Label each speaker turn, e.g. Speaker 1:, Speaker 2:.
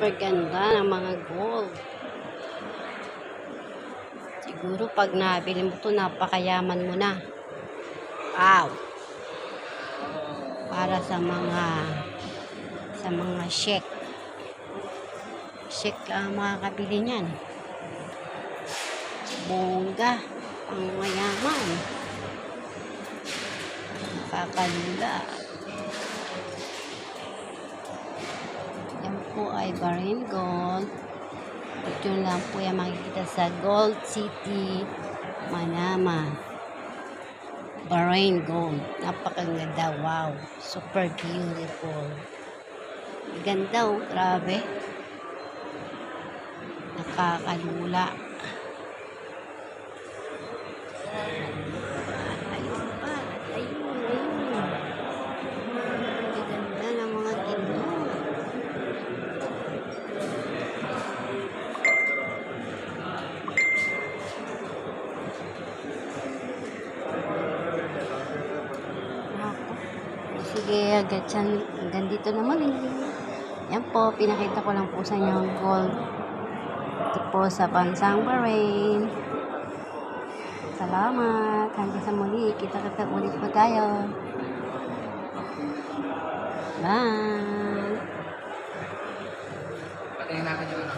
Speaker 1: Super ganda ng mga gold. Siguro pag nabili mo to napakayaman mo na. Wow! Para sa mga sa mga sheik. Sheik ang makakabili niyan. Bongga. Ang mayaman. Nakakalula. Yan po ay Bahrain Gold. At yun lang po yung makikita sa Gold City, Manama. Bahrain Gold. Napakaganda. Wow. Super beautiful. Ganda oh. Grabe. Nakakalula. Ayun pa. Ayun. Ayun. Ang ganda ng mga ginoo. Ako. Sige, agad yan. Hanggang dito naman eh. Yan po, pinakita ko lang po sa inyo ang gold. Ito po sa bansang Bahrain. Salamat. Hanggang sa muli. Kita-kita ulit po tayo. Bye.
Speaker 2: Patingin natin yung ano.